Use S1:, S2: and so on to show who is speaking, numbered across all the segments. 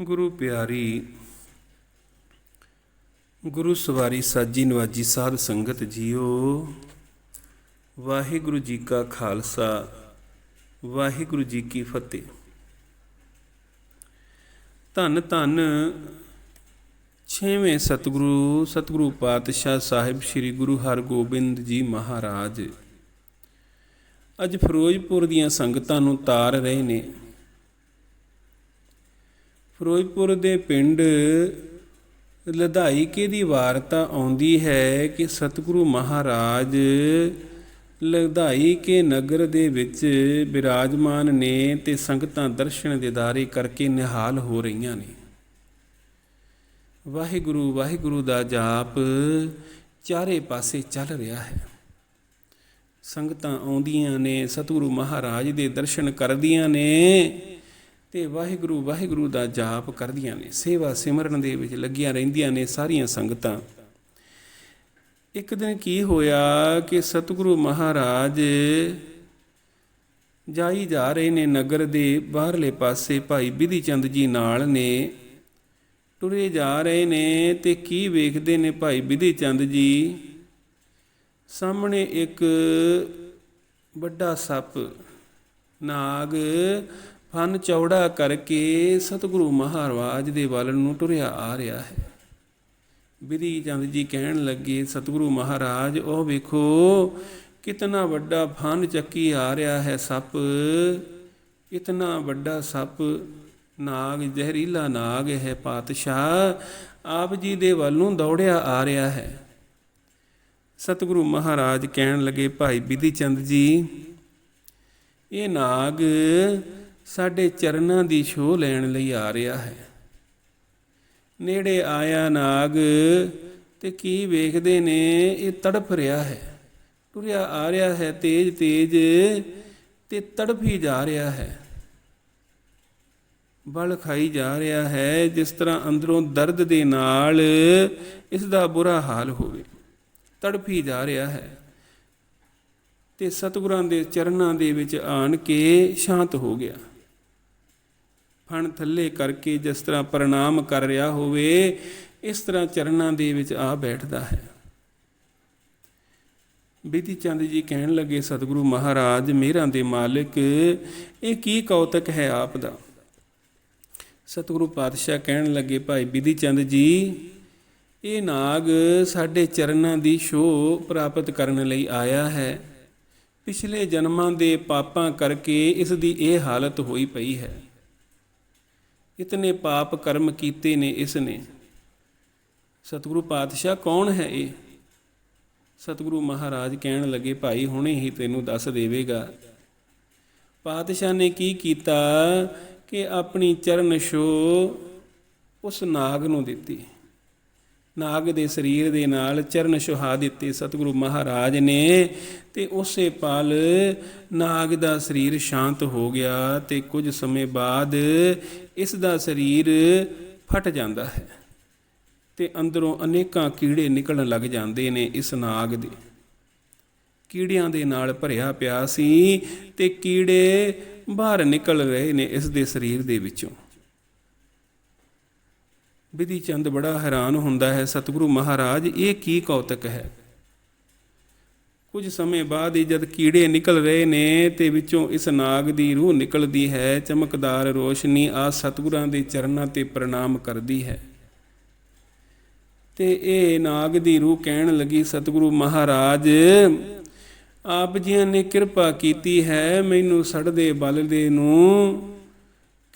S1: ਗੁਰੂ ਪਿਆਰੀ, ਗੁਰੂ ਸਵਾਰੀ ਸਾਜੀ ਨਵਾਜੀ ਸਾਧ ਸੰਗਤ ਜੀਓ। ਵਾਹਿਗੁਰੂ ਜੀ ਕਾ ਖਾਲਸਾ, ਵਾਹਿਗੁਰੂ ਜੀ ਕੀ ਫਤਿਹ। ਧੰਨ ਧੰਨ ਛੇਵੇਂ ਸਤਿਗੁਰੂ ਸਤਿਗੁਰੂ ਪਾਤਸ਼ਾਹ ਸਾਹਿਬ ਸ੍ਰੀ ਗੁਰੂ ਹਰਗੋਬਿੰਦ ਜੀ ਮਹਾਰਾਜ। ਅੱਜ ਫਿਰੋਜ਼ਪੁਰ ਦੀਆਂ ਸੰਗਤਾਂ ਨੂੰ ਤਾਰ ਰਹੇ ਨੇ। ਫਿਰੋਜ਼ਪੁਰ ਦੇ ਪਿੰਡ ਲਧਾਈਕੇ ਦੀ ਵਾਰਤਾ ਆਉਂਦੀ ਹੈ ਕਿ ਸਤਿਗੁਰੂ ਮਹਾਰਾਜ ਲਧਾਈਕੇ ਨਗਰ ਦੇ ਵਿੱਚ ਬਿਰਾਜਮਾਨ ਨੇ ਤੇ ਸੰਗਤਾਂ ਦਰਸ਼ਨ ਦਿਦਾਰੇ ਕਰਕੇ ਨਿਹਾਲ ਹੋ ਰਹੀਆਂ ਨੇ। ਵਾਹਿਗੁਰੂ ਵਾਹਿਗੁਰੂ ਦਾ ਜਾਪ ਚਾਰੇ ਪਾਸੇ ਚੱਲ ਰਿਹਾ ਹੈ। ਸੰਗਤਾਂ ਆਉਂਦੀਆਂ ਨੇ, ਸਤਿਗੁਰੂ ਮਹਾਰਾਜ ਦੇ ਦਰਸ਼ਨ ਕਰਦੀਆਂ ਨੇ। ਤੇ ਵਾਹਿਗੁਰੂ ਵਾਹਿਗੁਰੂ ਦਾ ਜਾਪ ਕਰਦੀਆਂ ਨੇ। ਸੇਵਾ ਸਿਮਰਨ ਦੇ ਵਿੱਚ ਲੱਗੀਆਂ ਰਹਿੰਦੀਆਂ ਨੇ ਸਾਰੀਆਂ ਸੰਗਤਾਂ। ਇੱਕ ਦਿਨ ਕੀ ਹੋਇਆ ਕਿ ਸਤਿਗੁਰੂ ਮਹਾਰਾਜ ਜਾਈ ਜਾ ਰਹੇ ਨੇ ਨਗਰ ਦੇ ਬਾਹਰਲੇ ਪਾਸੇ ਭਾਈ ਬਿਧੀ ਚੰਦ ਜੀ ਨਾਲ ਨੇ। ਟੁਰੇ ਜਾ ਰਹੇ ਨੇ ਤੇ ਕੀ ਵੇਖਦੇ ਨੇ ਭਾਈ ਬਿਧੀ ਚੰਦ ਜੀ? ਸਾਹਮਣੇ ਇੱਕ ਵੱਡਾ ਸੱਪ, ਨਾਗ ਫਨ ਚੌੜਾ ਕਰਕੇ ਸਤਿਗੁਰੂ ਮਹਾਰਾਜ ਦੇ ਵੱਲ ਨੂੰ ਟੁਰਿਆ ਆ ਰਿਹਾ ਹੈ। ਬਿਧੀ ਚੰਦ ਜੀ ਕਹਿਣ ਲੱਗੇ, ਸਤਿਗੁਰੂ ਮਹਾਰਾਜ, ਉਹ ਵੇਖੋ ਕਿਤਨਾ ਵੱਡਾ ਫਨ ਚੱਕੀ ਆ ਰਿਹਾ ਹੈ ਸੱਪ। ਕਿਤਨਾ ਵੱਡਾ ਸੱਪ ਨਾਗ, ਜ਼ਹਿਰੀਲਾ ਨਾਗ ਹੈ ਪਾਤਸ਼ਾਹ, ਆਪ ਜੀ ਦੇ ਵੱਲ ਨੂੰ ਦੌੜਿਆ ਆ ਰਿਹਾ ਹੈ। ਸਤਿਗੁਰੂ ਮਹਾਰਾਜ ਕਹਿਣ ਲੱਗੇ, ਭਾਈ ਬਿਧੀ ਚੰਦ ਜੀ, ਇਹ ਨਾਗ ਸਾਡੇ ਚਰਨਾਂ ਦੀ ਛੋਹ ਲੈਣ ਲਈ ਆ ਰਿਹਾ ਹੈ। ਨੇੜੇ ਆਇਆ ਨਾਗ ਤੇ ਕੀ ਵੇਖਦੇ ਨੇ? ਇਹ ਤੜਫ ਰਿਹਾ ਹੈ। ਟੁਰਿਆ ਆ ਰਿਹਾ ਹੈ ਤੇਜ ਤੇਜ ਤੇ ਤੜਫੀ ਜਾ ਰਿਹਾ ਹੈ। ਬਲ ਖਾਈ ਜਾ ਰਿਹਾ ਹੈ ਜਿਸ ਤਰ੍ਹਾਂ ਅੰਦਰੋਂ ਦਰਦ ਦੇ ਨਾਲ ਇਸ ਦਾ ਬੁਰਾ ਹਾਲ ਹੋਵੇ। ਤੜਫੀ ਜਾ ਰਿਹਾ ਹੈ ਤੇ ਸਤਿਗੁਰਾਂ ਦੇ ਚਰਨਾਂ ਦੇ ਵਿੱਚ ਆਣ ਕੇ ਸ਼ਾਂਤ ਹੋ ਗਿਆ। ਫਣ ਥੱਲੇ ਕਰਕੇ ਜਿਸ ਤਰ੍ਹਾਂ ਪ੍ਰਣਾਮ ਕਰ ਰਿਹਾ ਹੋਵੇ, ਇਸ ਤਰ੍ਹਾਂ ਚਰਨਾਂ ਦੇ ਵਿੱਚ ਆ ਬੈਠਦਾ ਹੈ। ਬੀਤੀ ਚੰਦ ਜੀ ਕਹਿਣ ਲੱਗੇ, ਸਤਿਗੁਰੂ ਮਹਾਰਾਜ, ਮੇਰਾਂ ਦੇ ਮਾਲਕ, ਇਹ ਕੀ ਕੌਤਕ ਹੈ ਆਪ ਦਾ ਸਤਿਗੁਰੂ ਪਾਤਸ਼ਾਹ ਕਹਿਣ ਲੱਗੇ, ਭਾਈ ਬੀਦੀ ਚੰਦ ਜੀ, ਇਹ ਨਾਗ ਸਾਡੇ ਚਰਨਾਂ ਦੀ ਸ਼ੋਅ ਪ੍ਰਾਪਤ ਕਰਨ ਲਈ ਆਇਆ ਹੈ। ਪਿਛਲੇ ਜਨਮਾਂ ਦੇ ਪਾਪਾਂ ਕਰਕੇ ਇਸ ਦੀ ਇਹ ਹਾਲਤ ਹੋਈ ਪਈ ਹੈ। ਇਤਨੇ ਪਾਪ ਕਰਮ ਕੀਤੇ ਨੇ ਇਸ ਨੇ ਸਤਿਗੁਰੂ ਪਾਤਸ਼ਾਹ ਕੌਣ ਹੈ ਇਹ? ਸਤਿਗੁਰੂ ਮਹਾਰਾਜ ਕਹਿਣ ਲੱਗੇ, ਭਾਈ, ਹੁਣੇ ਹੀ ਤੈਨੂੰ ਦੱਸ ਦੇਵੇਗਾ। ਪਾਤਸ਼ਾਹ ਨੇ ਕੀ ਕੀਤਾ ਕਿ ਆਪਣੀ ਚਰਨ ਛੋ ਉਸ ਨਾਗ ਨੂੰ ਦਿੱਤੀ। ਨਾਗ ਦੇ ਸਰੀਰ ਦੇ ਨਾਲ ਚਰਨ ਛੁਹਾ ਦਿੱਤੇ ਸਤਿਗੁਰੂ ਮਹਾਰਾਜ ਨੇ ਤੇ ਉਸੇ ਪਲ ਨਾਗ ਦਾ ਸਰੀਰ ਸ਼ਾਂਤ ਹੋ ਗਿਆ ਤੇ ਕੁਝ ਸਮੇਂ ਬਾਅਦ ਇਸ ਦਾ ਸਰੀਰ ਫਟ ਜਾਂਦਾ ਹੈ ਤੇ ਅੰਦਰੋਂ ਅਨੇਕਾਂ ਕੀੜੇ ਨਿਕਲਣ ਲੱਗ ਜਾਂਦੇ ਨੇ ਇਸ ਨਾਗ ਦੇ। ਕੀੜਿਆਂ ਦੇ ਨਾਲ ਭਰਿਆ ਪਿਆ ਸੀ ਤੇ ਕੀੜੇ ਬਾਹਰ ਨਿਕਲ ਰਹੇ ਨੇ ਇਸ ਦੇ ਸਰੀਰ ਦੇ ਵਿੱਚੋਂ। ਵਿਧੀ ਚੰਦ ਬੜਾ ਹੈਰਾਨ ਹੁੰਦਾ ਹੈ, ਸਤਿਗੁਰੂ ਮਹਾਰਾਜ, ਇਹ ਕੀ ਕੌਤਕ ਹੈ? ਕੁਝ ਸਮੇਂ ਬਾਅਦ ਹੀ ਜਦ ਕੀੜੇ ਨਿਕਲ ਰਹੇ ਨੇ ਤੇ ਵਿੱਚੋਂ ਇਸ ਨਾਗ ਦੀ ਰੂਹ ਨਿਕਲਦੀ ਹੈ, ਚਮਕਦਾਰ ਰੋਸ਼ਨੀ ਆ ਸਤਿਗੁਰਾਂ ਦੇ ਚਰਨਾਂ ਤੇ ਪ੍ਰਣਾਮ ਕਰਦੀ ਹੈ। ਤੇ ਇਹ ਨਾਗ ਦੀ ਰੂਹ ਕਹਿਣ ਲੱਗੀ, ਸਤਿਗੁਰੂ ਮਹਾਰਾਜ, ਆਪ ਜੀਆਂ ਨੇ ਕਿਰਪਾ ਕੀਤੀ ਹੈ, ਮੈਨੂੰ ਸੜਦੇ ਬਲਦੇ ਨੂੰ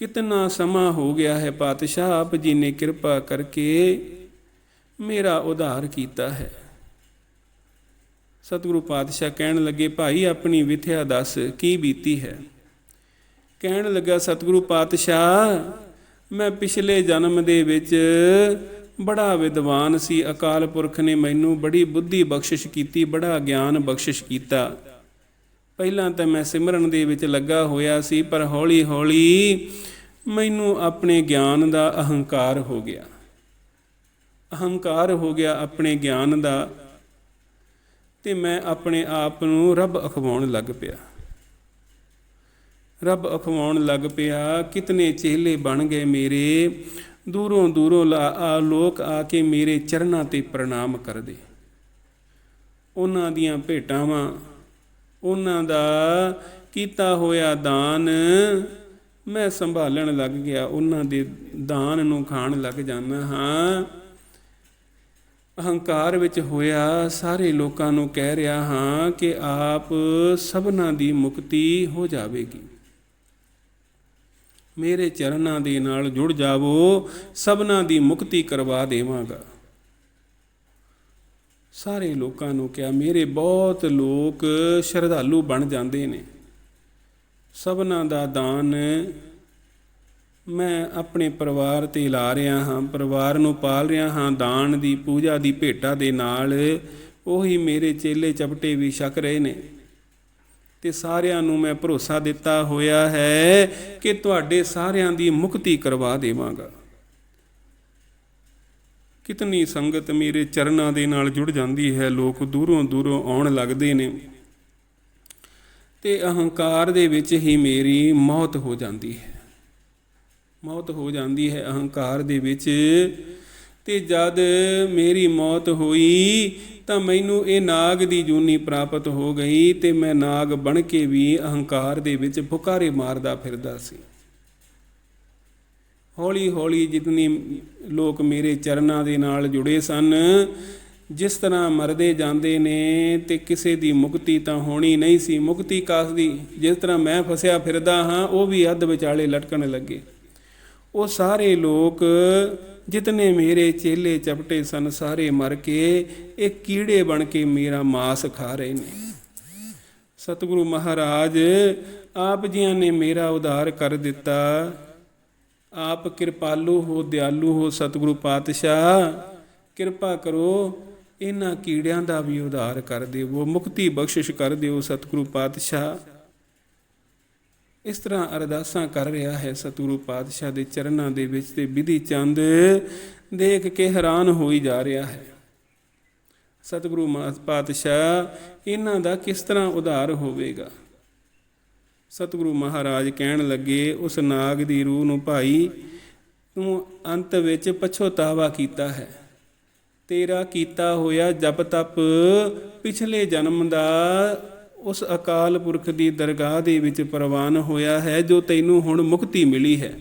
S1: ਕਿਤਨਾ ਸਮਾਂ ਹੋ ਗਿਆ ਹੈ ਪਾਤਸ਼ਾਹ, ਆਪ ਜੀ ਨੇ ਕਿਰਪਾ ਕਰਕੇ ਮੇਰਾ ਉਧਾਰ ਕੀਤਾ ਹੈ। ਸਤਿਗੁਰੂ ਪਾਤਸ਼ਾਹ ਕਹਿਣ ਲੱਗੇ, ਭਾਈ, ਆਪਣੀ ਵਿਥਿਆ ਦੱਸ, ਕੀ ਬੀਤੀ ਹੈ? ਕਹਿਣ ਲੱਗਾ, ਸਤਿਗੁਰੂ ਪਾਤਸ਼ਾਹ, ਮੈਂ ਪਿਛਲੇ ਜਨਮ ਦੇ ਵਿੱਚ ਬੜਾ ਵਿਦਵਾਨ ਸੀ। ਅਕਾਲ ਪੁਰਖ ਨੇ ਮੈਨੂੰ ਬੜੀ ਬੁੱਧੀ ਬਖਸ਼ਿਸ਼ ਕੀਤੀ, ਬੜਾ ਗਿਆਨ ਬਖਸ਼ਿਸ਼ ਕੀਤਾ। ਪਹਿਲਾਂ ਤਾਂ ਮੈਂ ਸਿਮਰਨ ਦੇ ਵਿੱਚ ਲੱਗਾ ਹੋਇਆ ਸੀ, ਪਰ ਹੌਲੀ ਹੌਲੀ ਮੈਨੂੰ ਆਪਣੇ ਗਿਆਨ ਦਾ ਅਹੰਕਾਰ ਹੋ ਗਿਆ। ਅਹੰਕਾਰ ਹੋ ਗਿਆ ਆਪਣੇ ਗਿਆਨ ਦਾ ਤੇ ਮੈਂ ਆਪਣੇ ਆਪ ਨੂੰ ਰੱਬ ਅਖਵਾਉਣ ਲੱਗ ਪਿਆ। ਰੱਬ ਅਖਵਾਉਣ ਲੱਗ ਪਿਆ, ਕਿਤਨੇ ਚੇਲੇ ਬਣ ਗਏ ਮੇਰੇ। ਦੂਰੋਂ ਦੂਰੋਂ ਲਾ- ਆ ਲੋਕ ਆ ਕੇ ਮੇਰੇ ਚਰਨਾਂ ਤੇ ਪ੍ਰਣਾਮ ਕਰਦੇ। ਉਹਨਾਂ ਦੀਆਂ ਭੇਟਾਵਾਂ ਉਹਨਾਂ ਦਾ ਕੀਤਾ ਹੋਇਆ ਦਾਨ ਮੈਂ ਸੰਭਾਲਣ ਲੱਗ ਗਿਆ, ਉਹਨਾਂ ਦੇ ਦਾਨ ਨੂੰ ਖਾਣ ਲੱਗ ਜਾਂਦਾ ਹਾਂ। ਅਹੰਕਾਰ ਵਿੱਚ ਹੋਇਆ ਸਾਰੇ ਲੋਕਾਂ ਨੂੰ ਕਹਿ ਰਿਹਾ ਹਾਂ ਕਿ ਆਪ ਸਭਨਾਂ ਦੀ ਮੁਕਤੀ ਹੋ ਜਾਵੇਗੀ। ਮੇਰੇ ਚਰਨਾਂ ਦੇ ਨਾਲ ਜੁੜ ਜਾਵੋ, ਸਭਨਾਂ ਦੀ ਮੁਕਤੀ ਕਰਵਾ ਦੇਵਾਂਗਾ। ਸਾਰੇ ਲੋਕਾਂ ਨੂੰ ਕਿਹਾ, ਮੇਰੇ ਬਹੁਤ ਲੋਕ ਸ਼ਰਧਾਲੂ ਬਣ ਜਾਂਦੇ ਨੇ। ਸਭਨਾਂ ਦਾ ਦਾਨ ਮੈਂ ਆਪਣੇ ਪਰਿਵਾਰ ਤੇ ਲਾ ਰਿਹਾ ਹਾਂ, ਪਰਿਵਾਰ ਨੂੰ ਪਾਲ ਰਿਹਾ ਹਾਂ। ਦਾਨ ਦੀ, ਪੂਜਾ ਦੀ, ਭੇਟਾ ਦੇ ਨਾਲ ਉਹੀ ਮੇਰੇ ਚੇਲੇ ਚਪਟੇ ਵੀ ਛਕ ਰਹੇ ਨੇ। ਤੇ ਸਾਰਿਆਂ ਨੂੰ ਮੈਂ ਭਰੋਸਾ ਦਿੱਤਾ ਹੋਇਆ ਹੈ ਕਿ ਤੁਹਾਡੇ ਸਾਰਿਆਂ ਦੀ ਮੁਕਤੀ ਕਰਵਾ ਦੇਵਾਂਗਾ। ਕਿਤਨੀ ਸੰਗਤ ਮੇਰੇ ਚਰਨਾਂ ਦੇ ਨਾਲ ਜੁੜ ਜਾਂਦੀ ਹੈ, ਲੋਕ ਦੂਰੋਂ ਦੂਰੋਂ ਆਉਣ ਲੱਗਦੇ ਨੇ। ਤੇ ਅਹੰਕਾਰ ਦੇ ਵਿੱਚ ਹੀ ਮੇਰੀ ਮੌਤ ਹੋ ਜਾਂਦੀ ਹੈ। ਮੌਤ ਹੋ ਜਾਂਦੀ ਹੈ ਅਹੰਕਾਰ ਦੇ ਵਿੱਚ। ਤੇ ਜਦ ਮੇਰੀ ਮੌਤ ਹੋਈ, ਤਾਂ ਮੈਨੂੰ ਇਹ ਨਾਗ ਦੀ ਜੂਨੀ ਪ੍ਰਾਪਤ ਹੋ ਗਈ ਤੇ ਮੈਂ ਨਾਗ ਬਣ ਕੇ ਵੀ ਅਹੰਕਾਰ ਦੇ ਵਿੱਚ ਫੁਕਾਰੇ ਮਾਰਦਾ ਫਿਰਦਾ ਸੀ। ਹੌਲੀ ਹੌਲੀ ਜਿਤਨੀ ਲੋਕ ਮੇਰੇ ਚਰਨਾਂ ਦੇ ਨਾਲ ਜੁੜੇ ਸਨ, ਜਿਸ ਤਰ੍ਹਾਂ ਮਰਦੇ ਜਾਂਦੇ ਨੇ ਤੇ ਕਿਸੇ ਦੀ ਮੁਕਤੀ ਤਾਂ ਹੋਣੀ ਨਹੀਂ ਸੀ। ਮੁਕਤੀ ਕਾਸ ਦੀ? ਜਿਸ ਤਰ੍ਹਾਂ ਮੈਂ ਫਸਿਆ ਫਿਰਦਾ ਹਾਂ, ਉਹ ਵੀ ਅੱਧ ਵਿਚਾਲੇ ਲਟਕਣ ਲੱਗੇ। ਉਹ ਸਾਰੇ ਲੋਕ ਜਿਤਨੇ ਮੇਰੇ ਚੇਲੇ ਚਪਟੇ ਸਨ, ਸਾਰੇ ਮਰ ਕੇ ਇਹ ਕੀੜੇ ਬਣ ਕੇ ਮੇਰਾ ਮਾਸ ਖਾ ਰਹੇ ਨੇ। ਸਤਿਗੁਰੂ ਮਹਾਰਾਜ, ਆਪ ਜੀਆਂ ਨੇ ਮੇਰਾ ਉਧਾਰ ਕਰ ਦਿੱਤਾ। ਆਪ ਕਿਰਪਾਲੂ ਹੋ, ਦਿਆਲੂ ਹੋ ਸਤਿਗੁਰੂ ਪਾਤਸ਼ਾਹ। ਕਿਰਪਾ ਕਰੋ, ਇਹਨਾਂ ਕੀੜਿਆਂ ਦਾ ਵੀ ਉਧਾਰ ਕਰ ਦਿਓ, ਮੁਕਤੀ ਬਖਸ਼ਿਸ਼ ਕਰ ਦਿਓ ਸਤਿਗੁਰੂ ਪਾਤਸ਼ਾਹ। ਇਸ ਤਰ੍ਹਾਂ ਅਰਦਾਸਾਂ ਕਰ ਰਿਹਾ ਹੈ ਸਤਿਗੁਰੂ ਪਾਤਸ਼ਾਹ ਦੇ ਚਰਨਾਂ ਦੇ ਵਿੱਚ ਤੇ ਵਿਧੀ ਚੰਦ ਦੇਖ ਕੇ ਹੈਰਾਨ ਹੋਈ ਜਾ ਰਿਹਾ ਹੈ। ਸਤਿਗੁਰੂ ਮਾ- ਪਾਤਸ਼ਾਹ, ਇਹਨਾਂ ਦਾ ਕਿਸ ਤਰ੍ਹਾਂ ਉਧਾਰ ਹੋਵੇਗਾ? ਸਤਿਗੁਰੂ ਮਹਾਰਾਜ ਕਹਿਣ ਲੱਗੇ, ਉਸ ਨਾਗ ਦੀ ਰੂਹ ਨੂੰ ਭਾਈ, ਤੂੰ ਅੰਤ ਵਿੱਚ ਪਛੋਤਾਵਾ ਕੀਤਾ ਹੈ। ਤੇਰਾ ਕੀਤਾ ਹੋਇਆ ਜਪ ਤਪ ਪਿਛਲੇ ਜਨਮ ਦਾ ਉਸ ਅਕਾਲ ਪੁਰਖ ਦੀ ਦਰਗਾਹ ਦੇ ਵਿੱਚ ਪ੍ਰਵਾਨ ਹੋਇਆ ਹੈ, ਜੋ ਤੈਨੂੰ ਹੁਣ ਮੁਕਤੀ ਮਿਲੀ ਹੈ।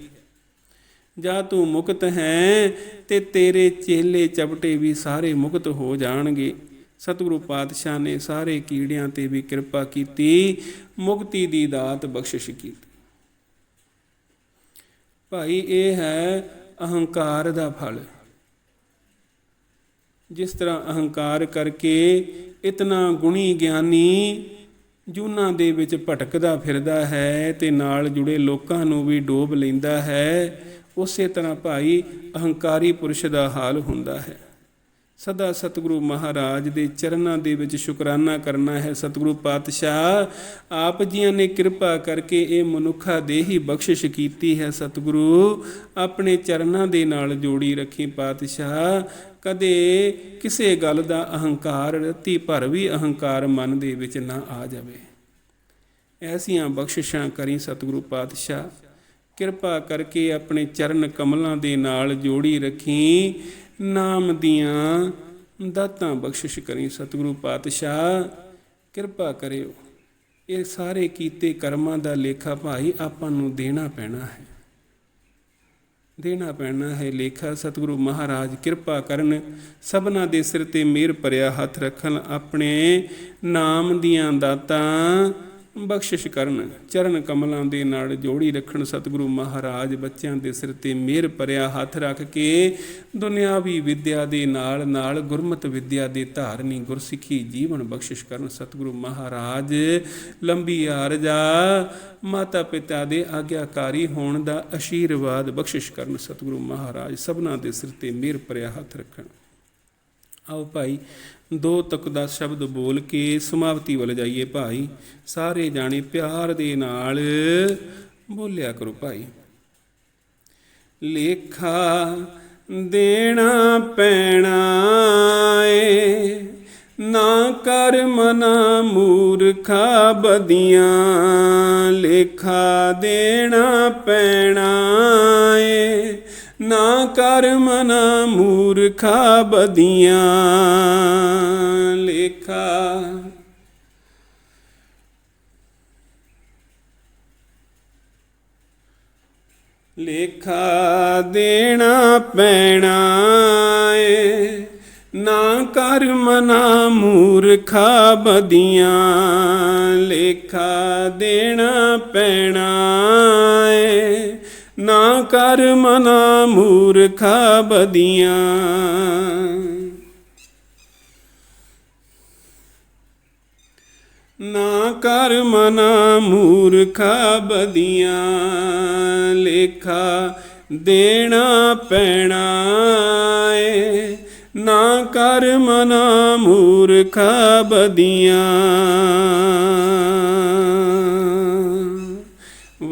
S1: ਜਾਂ ਤੂੰ ਮੁਕਤ ਹੈ ਤੇ ਤੇਰੇ ਚੇਲੇ ਚਪਟੇ ਵੀ ਸਾਰੇ ਮੁਕਤ ਹੋ ਜਾਣਗੇ। ਸਤਿਗੁਰੂ ਪਾਤਸ਼ਾਹ ਨੇ ਸਾਰੇ ਕੀੜਿਆਂ ਤੇ ਵੀ ਕਿਰਪਾ ਕੀਤੀ, ਮੁਕਤੀ ਦੀ ਦਾਤ ਬਖਸ਼ਿਸ਼ ਕੀਤੀ। ਭਾਈ, ਇਹ ਹੈ ਅਹੰਕਾਰ ਦਾ ਫਲ। ਜਿਸ ਤਰ੍ਹਾਂ ਅਹੰਕਾਰ ਕਰਕੇ ਇਤਨਾ ਗੁਣੀ ਗਿਆਨੀ ਜੂਨਾਂ ਦੇ ਵਿੱਚ ਭਟਕਦਾ ਫਿਰਦਾ ਹੈ ਤੇ ਨਾਲ ਜੁੜੇ ਲੋਕਾਂ ਨੂੰ ਵੀ ਡੋਬ ਲੈਂਦਾ ਹੈ, ਉਸੇ ਤਰ੍ਹਾਂ ਭਾਈ, ਅਹੰਕਾਰੀ ਪੁਰਸ਼ ਦਾ ਹਾਲ ਹੁੰਦਾ ਹੈ। ਸਦਾ ਸਤਿਗੁਰੂ ਮਹਾਰਾਜ ਦੇ ਚਰਨਾਂ ਦੇ ਵਿੱਚ ਸ਼ੁਕਰਾਨਾ ਕਰਨਾ ਹੈ। ਸਤਿਗੁਰੂ ਪਾਤਸ਼ਾਹ, ਆਪ ਜੀਆਂ ਨੇ ਕਿਰਪਾ ਕਰਕੇ ਇਹ ਮਨੁੱਖਾ ਦੇਹੀ ਬਖਸ਼ਿਸ਼ ਕੀਤੀ ਹੈ। ਸਤਿਗੁਰੂ, ਆਪਣੇ ਚਰਨਾਂ ਦੇ ਨਾਲ ਜੋੜੀ ਰੱਖੀ ਪਾਤਸ਼ਾਹ। ਕਦੇ ਕਿਸੇ ਗੱਲ ਦਾ ਅਹੰਕਾਰ, ਰਤੀ ਭਰ ਵੀ ਅਹੰਕਾਰ ਮਨ ਦੇ ਵਿੱਚ ਨਾ ਆ ਜਾਵੇ। ਐਸੀਆਂ ਬਖਸ਼ਿਸ਼ਾਂ ਕਰੀ ਸਤਿਗੁਰੂ ਪਾਤਸ਼ਾਹ। ਕਿਰਪਾ ਕਰਕੇ ਆਪਣੇ ਚਰਨ ਕਮਲਾਂ ਦੇ ਨਾਲ ਜੋੜੀ ਰੱਖੀ, ਨਾਮ ਦੀਆਂ ਦਾਤਾਂ ਬਖਸ਼ਿਸ਼ ਕਰੀ ਸਤਿਗੁਰੂ ਪਾਤਸ਼ਾਹ। ਕਿਰਪਾ ਕਰਿਓ। ਇਹ ਸਾਰੇ ਕੀਤੇ ਕਰਮਾਂ ਦਾ ਲੇਖਾ ਭਾਈ ਆਪਾਂ ਨੂੰ ਦੇਣਾ ਪੈਣਾ ਹੈ। ਦੇਣਾ ਪੈਣਾ ਹੈ ਲੇਖਾ। ਸਤਿਗੁਰੂ ਮਹਾਰਾਜ ਕਿਰਪਾ ਕਰਨ ਸਭਨਾ ਦੇ ਸਿਰ ਤੇ ਮਿਹਰ ਭਰਿਆ ਹੱਥ ਰੱਖਣ ਆਪਣੇ ਨਾਮ ਦੀਆਂ ਦਾਤਾਂ ਬਖਸ਼ਿਸ਼ ਕਰਨ, ਚਰਨ ਕਮਲਾਂ ਦੇ ਨਾਲ ਜੋੜੀ ਰੱਖਣ ਸਤਿਗੁਰੂ ਮਹਾਰਾਜ ਬੱਚਿਆਂ ਦੇ ਸਿਰ ਤੇ ਮਿਹਰ ਭਰਿਆ ਹੱਥ ਰੱਖ ਕੇ ਦੁਨਿਆਵੀ ਵਿਦਿਆ ਦੇ ਨਾਲ ਨਾਲ ਗੁਰਮਤ ਵਿਦਿਆ ਦੇ ਧਾਰਨੀ ਗੁਰਸਿੱਖੀ ਜੀਵਨ ਬਖਸ਼ਿਸ਼ ਕਰਨ ਸਤਿਗੁਰੂ ਮਹਾਰਾਜ ਲੰਬੀ ਆਰਜਾ ਮਾਤਾ ਪਿਤਾ ਦੇ ਆਗਿਆਕਾਰੀ ਹੋਣ ਦਾ ਅਸ਼ੀਰਵਾਦ ਬਖਸ਼ਿਸ਼ ਕਰਨ ਸਤਿਗੁਰੂ ਮਹਾਰਾਜ ਸਭਨਾ ਦੇ ਸਿਰ ਤੇ ਮਿਹਰ ਭਰਿਆ ਹੱਥ ਰੱਖਣ। ਆਓ ਭਾਈ ਦੋ ਤੱਕ ਦਾ ਸ਼ਬਦ ਬੋਲ ਕੇ ਸਮਾਪਤੀ ਵੱਲ ਜਾਈਏ ਭਾਈ। ਸਾਰੇ ਜਾਣੇ ਪਿਆਰ ਦੇ ਨਾਲ ਬੋਲਿਆ ਕਰੋ ਭਾਈ। ਲੇਖਾ ਦੇਣਾ ਪੈਣਾ ਏ, ਨਾ ਕਰ ਮਨਾ ਮੂਰਖਾ ਬਦੀਆਂ। ਲੇਖਾ ਦੇਣਾ ਪੈਣਾ ਏ ਨਾ ਕਰ ਮਨਾ ਮੂਰਖਾ ਬਦੀਆਂ। ਲੇਖਾ। ਲੇਖਾ ਦੇਣਾ ਪੈਣਾ ਏ। ਨਾ ਕਰ ਮਨਾ ਮੂਰਖਾ ਬਦੀਆਂ। ਲੇਖਾ ਦੇਣਾ ਪੈਣਾ ਨਾ ਕਰ ਮਨਾ ਮੂਰਖਾ ਬਦੀਆਂ। ਨਾ ਕਰ ਮਨਾ ਮੂਰਖਾ ਬਦੀਆਂ, ਲੇਖਾ ਦੇਣਾ ਪੈਣਾ ਏ। ਨਾ ਕਰ ਮਨਾ ਮੂਰਖਾ ਬਦੀਆਂ।